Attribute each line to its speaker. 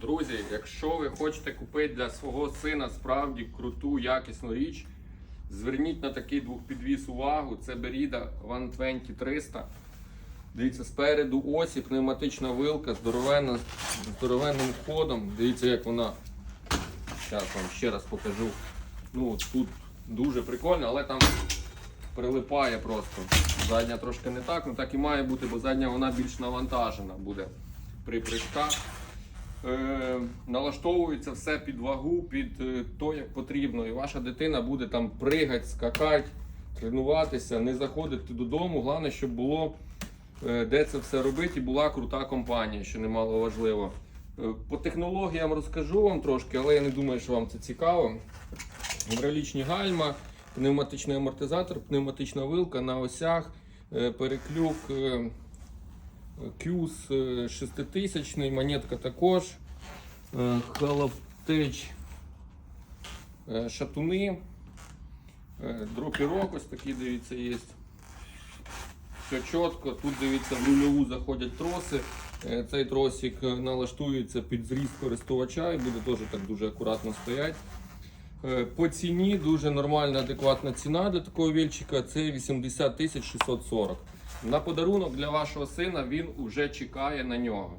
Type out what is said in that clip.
Speaker 1: Друзі, якщо ви хочете купити для свого сина справді круту, якісну річ, зверніть на такий двохпідвіз увагу. Це Беріда 120 300. Дивіться, спереду осі, пневматична вилка, з здоровенним ходом. Дивіться, як вона. Зараз вам ще раз покажу. Ну, тут дуже прикольно, але там прилипає просто. Задня трошки не так, ну так і має бути, бо задня вона більш навантажена буде при прыжках. Е, налаштовується все під вагу, під е, то, як потрібно. І ваша дитина буде там пригати, скакати, тренуватися, не заходити додому. Головне, щоб було е, де це все робити, і була крута компанія, що немало важливо. Е, По технологіям розкажу вам трошки, але я не думаю, що вам це цікаво. Гідравлічні гальма, пневматичний амортизатор, пневматична вилка на осях, е, переклюк. е, Кюс 6000, монетка також. Е, Халаптеч е, шатуни. Е, Дропірок ось такий, дивіться, є. Все чітко. Тут дивіться, в рульову заходять троси. Е, Цей тросик е, налаштується під зріст користувача і буде теж так дуже акуратно стояти. Е, По ціні дуже нормальна, адекватна ціна для такого вільчика це 80 640. На подарунок для вашого сина він уже чекає на нього.